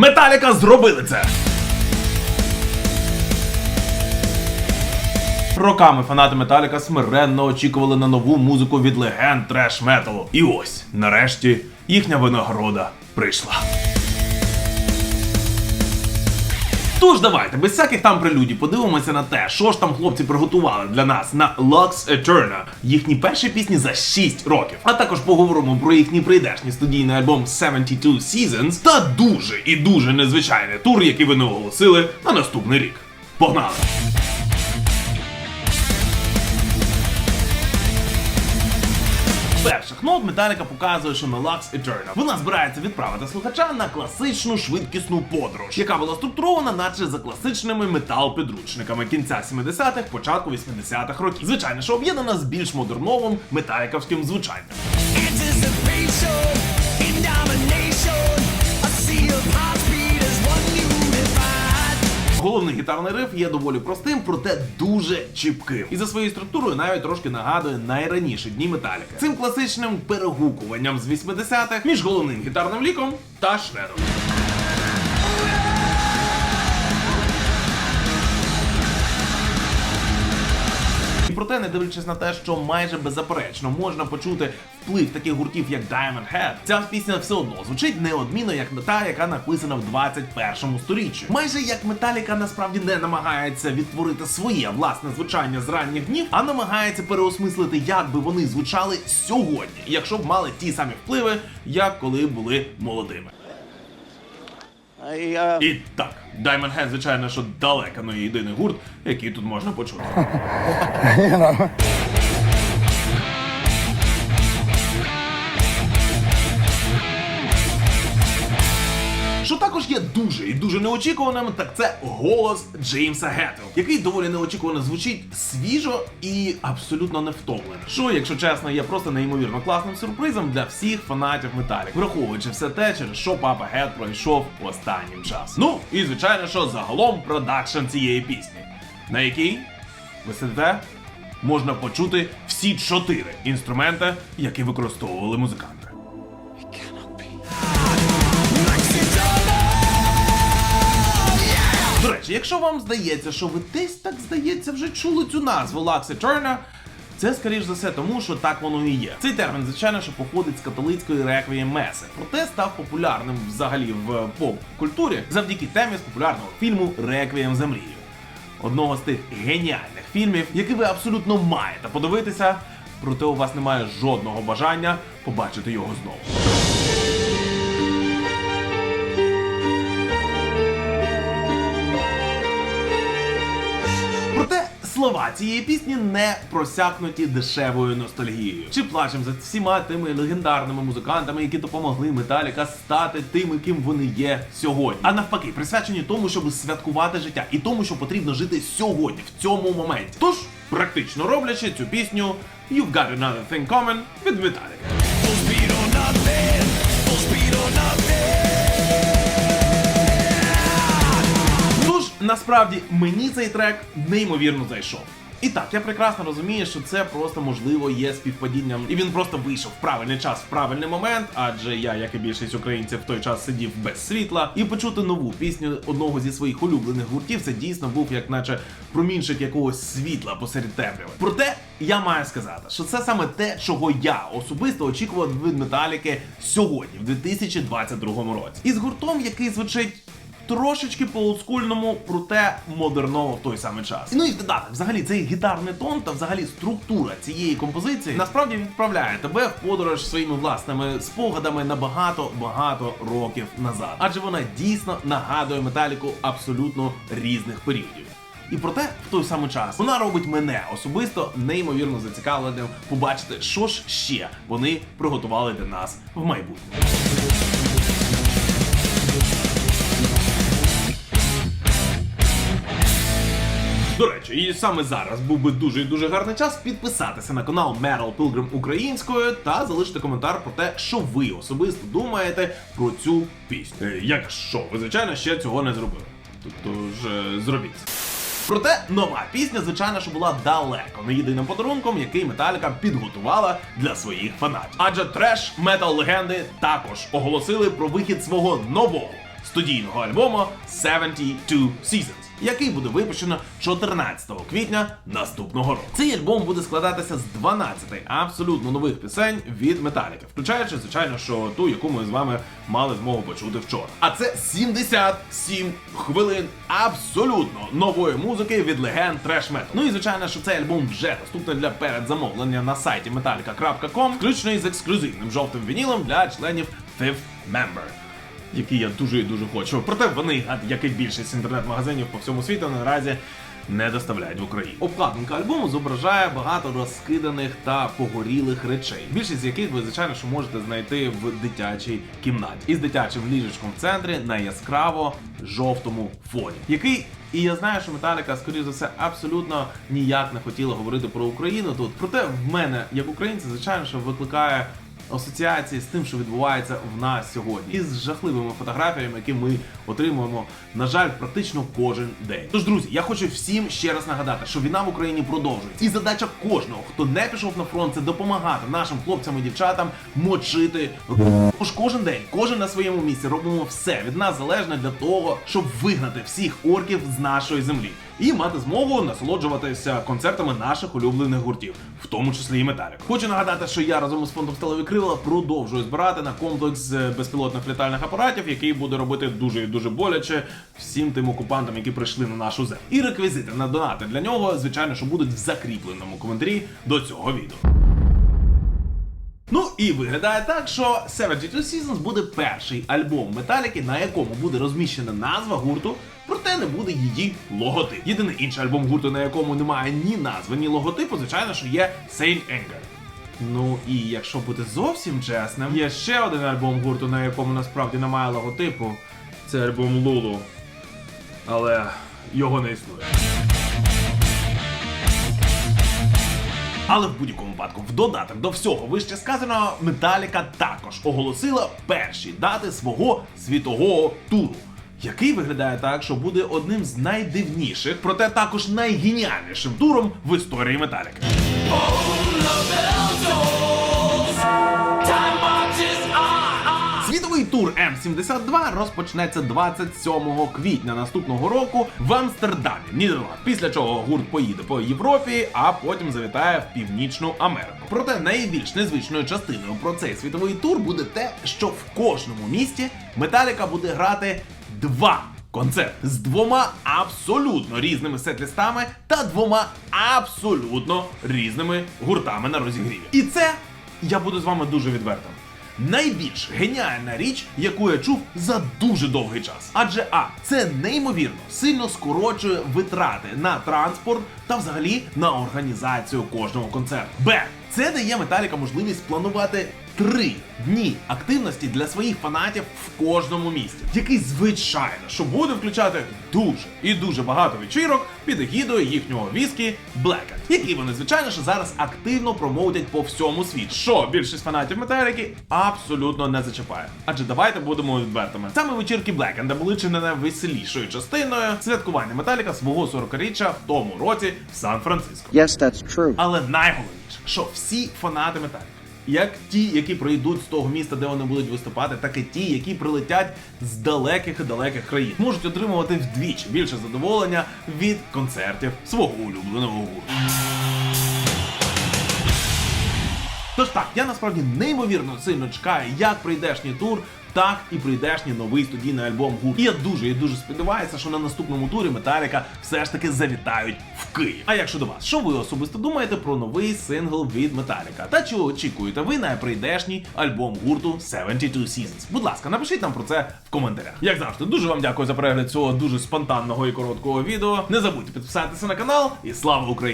Металіка зробили це! Роками фанати Металіка смиренно очікували на нову музику від легенд треш металу. І ось, нарешті, їхня винагорода прийшла. Тож давайте, без всяких там прелюдій, подивимося на те, що ж там хлопці приготували для нас на Lux Eterna, їхні перші пісні за 6 років. А також поговоримо про їхній прийдешній студійний альбом 72 Seasons та дуже і дуже незвичайний тур, який вони оголосили на наступний рік. Погнали! Перших нот Металіка показує, що Melux Lux Eternal вона збирається відправити слухача на класичну швидкісну подорож, яка була структурована, наче за класичними метал-підручниками кінця 70-х, початку 80-х років. Звичайно, що об'єднана з більш модерновим металіковським звучанням. Головний гітарний риф є доволі простим, проте дуже чіпким. І за своєю структурою навіть трошки нагадує найраніші дні Металіка. Цим класичним перегукуванням з 80-х між головним гітарним ліком та шредом. Проте, не дивлячись на те, що майже беззаперечно можна почути вплив таких гуртів, як Diamond Head, ця пісня все одно звучить неодмінно як та, яка написана в 21 сторіччі. Майже як Металіка насправді не намагається відтворити своє власне звучання з ранніх днів, а намагається переосмислити, як би вони звучали сьогодні, якщо б мали ті самі впливи, як коли були молодими. Uh, І так, Diamond Head, звичайно, що далеко не єдиний гурт, який тут можна почути. Що також є дуже і дуже неочікуваним, так це голос Джеймса Геттел, який доволі неочікувано звучить свіжо і абсолютно не втомлено. Що, якщо чесно, є просто неймовірно класним сюрпризом для всіх фанатів Металік, враховуючи все те, через що папа Гет пройшов останнім часом. Ну і звичайно, що загалом продакшн цієї пісні, на якій ви сидите, можна почути всі чотири інструменти, які використовували музиканти. Речі, якщо вам здається, що ви десь так здається вже чули цю назву Lux Eterna, це скоріш за все тому, що так воно і є. Цей термін, звичайно, що походить з католицької реквієм меси, проте став популярним взагалі в поп-культурі завдяки темі з популярного фільму Реквієм за мрією. Одного з тих геніальних фільмів, які ви абсолютно маєте подивитися, проте у вас немає жодного бажання побачити його знову. Слова цієї пісні не просякнуті дешевою ностальгією. Чи плачем за всіма тими легендарними музикантами, які допомогли Металіка стати тими, ким вони є сьогодні. А навпаки, присвячені тому, щоб святкувати життя і тому, що потрібно жити сьогодні, в цьому моменті. Тож, практично роблячи цю пісню You've Got Another Thing Coming від Металіка. Насправді, мені цей трек неймовірно зайшов. І так, я прекрасно розумію, що це просто можливо є співпадінням, і він просто вийшов в правильний час, в правильний момент, адже я, як і більшість українців, в той час сидів без світла, і почути нову пісню одного зі своїх улюблених гуртів, це дійсно був як наче промінчик якогось світла посеред темряви. Проте я маю сказати, що це саме те, чого я особисто очікував від Металіки сьогодні, в 2022 році. І з гуртом, який звучить трошечки по олдскульному, проте модерново в той самий час. Ну і в додаток, взагалі, цей гітарний тон та взагалі структура цієї композиції насправді відправляє тебе в подорож своїми власними спогадами на багато багато років назад. Адже вона дійсно нагадує металіку абсолютно різних періодів. І проте в той самий час вона робить мене особисто неймовірно зацікавленим побачити, що ж ще вони приготували для нас в майбутньому. До речі, і саме зараз був би дуже і дуже гарний час підписатися на канал Metal Pilgrim українською та залишити коментар про те, що ви особисто думаєте про цю пісню. Якщо ви, звичайно, ще цього не зробили. Тобто ж е, зробіть. Проте нова пісня, звичайно, що була далеко не єдиним подарунком, який Металіка підготувала для своїх фанатів. Адже треш метал легенди також оголосили про вихід свого нового студійного альбому 72 Seasons, який буде випущено 14 квітня наступного року. Цей альбом буде складатися з 12 абсолютно нових пісень від Металіки, включаючи, звичайно, що ту, яку ми з вами мали змогу почути вчора. А це 77 хвилин абсолютно нової музики від легенд треш метал. Ну і звичайно, що цей альбом вже доступний для передзамовлення на сайті metallica.com, включно із ексклюзивним жовтим вінілом для членів Fifth Member які я дуже і дуже хочу. Проте вони, як і більшість інтернет-магазинів по всьому світу, наразі не доставляють в Україну. Обкладинка альбому зображає багато розкиданих та погорілих речей, більшість з яких ви звичайно що можете знайти в дитячій кімнаті із дитячим ліжечком в центрі на яскраво жовтому фоні, який. І я знаю, що Металіка, скоріш за все, абсолютно ніяк не хотіла говорити про Україну тут. Проте в мене, як українця, звичайно, що викликає асоціації з тим, що відбувається в нас сьогодні, і з жахливими фотографіями, які ми отримуємо, на жаль, практично кожен день. Тож, друзі, я хочу всім ще раз нагадати, що війна в Україні продовжується, і задача кожного, хто не пішов на фронт, це допомагати нашим хлопцям і дівчатам мочити. руки. Тож кожен день, кожен на своєму місці робимо все від нас залежне для того, щоб вигнати всіх орків з нашої землі. І мати змогу насолоджуватися концертами наших улюблених гуртів, в тому числі і Металік. Хочу нагадати, що я разом із фондом Сталеві Крила продовжую збирати на комплекс безпілотних літальних апаратів, який буде робити дуже і дуже боляче всім тим окупантам, які прийшли на нашу землю. І реквізити на донати для нього, звичайно, що будуть в закріпленому коментарі до цього відео. Ну і виглядає так, що 72 Seasons буде перший альбом Металіки, на якому буде розміщена назва гурту, проте не буде її логотип. Єдиний інший альбом гурту, на якому немає ні назви, ні логотипу, звичайно, що є Saint Anger. Ну і якщо бути зовсім чесним, є ще один альбом гурту, на якому насправді немає логотипу. Це альбом Лулу. Але його не існує. Але в будь-якому випадку, в додаток до всього вище сказаного, Металіка також оголосила перші дати свого світового туру. Який виглядає так, що буде одним з найдивніших, проте також найгеніальнішим туром в історії Металіки. М72 розпочнеться 27 квітня наступного року в Амстердамі, Нідерланд. Після чого гурт поїде по Європі, а потім завітає в Північну Америку. Проте найбільш незвичною частиною про цей світовий тур буде те, що в кожному місті Металіка буде грати два концерти з двома абсолютно різними сетлістами та двома абсолютно різними гуртами на розігріві. І це я буду з вами дуже відвертим. Найбільш геніальна річ, яку я чув за дуже довгий час. Адже А, це неймовірно сильно скорочує витрати на транспорт та взагалі на організацію кожного концерту. Б. Це дає Металіка можливість планувати три дні активності для своїх фанатів в кожному місті, який звичайно що буде включати дуже і дуже багато вечірок під егідою їхнього віскі Blackout, які вони звичайно що зараз активно промоутять по всьому світу. Що більшість фанатів Металіки абсолютно не зачіпає. Адже давайте будемо відвертими. Саме вечірки Blackout були чи не найвеселішою частиною святкування Металіка свого 40-річчя в тому році в Сан-Франциско. Yes, that's true. Але найголовніше, що всі фанати Металіка, як ті, які прийдуть з того міста, де вони будуть виступати, так і ті, які прилетять з далеких і далеких країн, можуть отримувати вдвічі більше задоволення від концертів свого улюбленого гурту. Тож так, я насправді неймовірно сильно чекаю, як прийдешній тур, так і прийдешній новий студійний альбом гурт. І я дуже і дуже сподіваюся, що на наступному турі Металіка все ж таки завітають Київ. А як щодо вас, що ви особисто думаєте про новий сингл від Металіка? Та чи очікуєте ви на прийдешній альбом гурту 72 Seasons? Будь ласка, напишіть нам про це в коментарях. Як завжди, дуже вам дякую за перегляд цього дуже спонтанного і короткого відео. Не забудьте підписатися на канал і слава Україні!